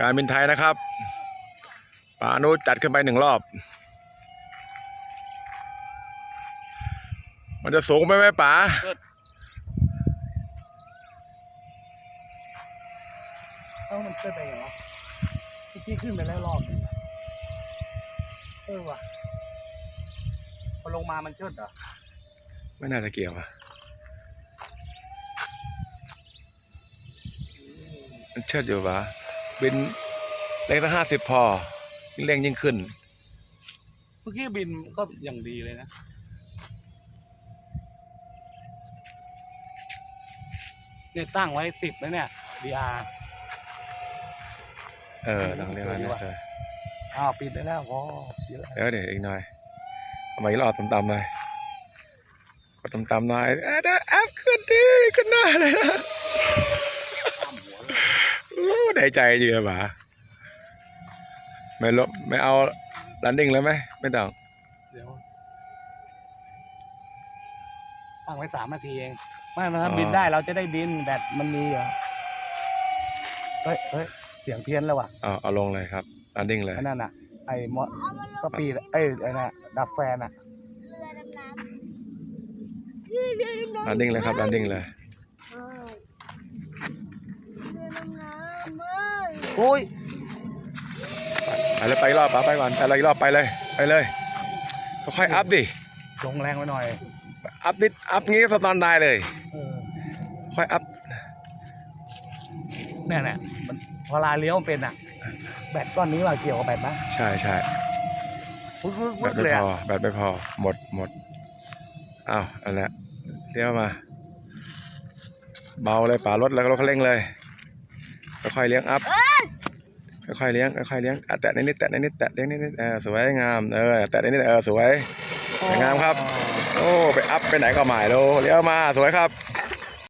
การบินไทยนะครับป่านุจัดขึ้นไปหนึ่งรอบ มันจะสูงไหมไหมป๋าเอ้ามันขึ้นไปเหรอเมื่อกี้ขึ้นไปแล้วรอบหนึงอะเออว่ะพอลงมามันเชิดเหรอ ไม่น่าจะเกี่ยวอะมันเชิดอยู่ปะ บินเร่งตั้งห้าสิบพอยิ่งเร่งยิ่งขึ้น เมื่อกี้บินก็อย่างดีเลยนะ เนี่ยตั้งไว้สิบแล้วเนี่ย DR เออต้องเรียกว่าสวยดีนะว่ะเอออ้าวปิดได้แล้วพอเยอะเดี๋ยวเดี๋ยวอีกหน่อยเอามาอีกรอบต่ำๆหน่อยกดต่ำๆหน่อยเอ้ยเดี๋ยวแอปขึ้นดิขึ้นหน้าเลยนะ โอ้ได้ใจจริงอะป๋าไม่ลบไม่เอาลันดิ้งเลยไหมไม่ต้องเดี๋ยวตั้งไว้สามนาทีเองไม่มันถ้าอ๋อบินได้เราจะได้บินแบตมันมีเหรอเฮ้ยเฮ้ยเสียงเพี้ยนแล้วว่ะเอาเอาลงเลยครับลันดิ้งเลยไอ้นั่นน่ะ ไอ้มอสปีดไอ้ไอ้น่ะดับแฟนอะเรือดำน้ำชื่อเรือดำน้ำลันดิ้งเลยครับลันดิ้งเลย ใช่เรือดำน้ำไม่ โอ้ยไปเลยไปอีกรอบป๋าไปก่อนไปเลยอีกรอบไปเลยไปเลยค่อยๆอัพดิลงแรงไว้หน่อย อัพนิดอัพงี้ก็สตาร์ทได้เลยเออค่อยอัพเนี่ยเนี่ยมันพอลาเลี้ยวมันเป็นอะ แบตก้อนนี้ว่าเกี่ยวกับแบตนะใช่ใช่ปึ๊กปึ๊กแบปึ๊ตกไม่เลยพอะอแบตไม่พอหมดหมดอ้าวอันนั้นเลี้ยวมา เบาเลยป่ารถแล้วก็รถเขาเร่งเลย ค่อยๆเลี้ยงอัพค่อยๆเลี้ยงค่อยๆเลี้ยงอะแตะนิดๆแตะนิดๆแตะเลี้ยงนิดๆเออสวยงามเออแตะนิดๆเออสวยสวยงามครับ โอ้ไปอัพไปไหนก็หมายโลเลี้ยวมาสวยครับ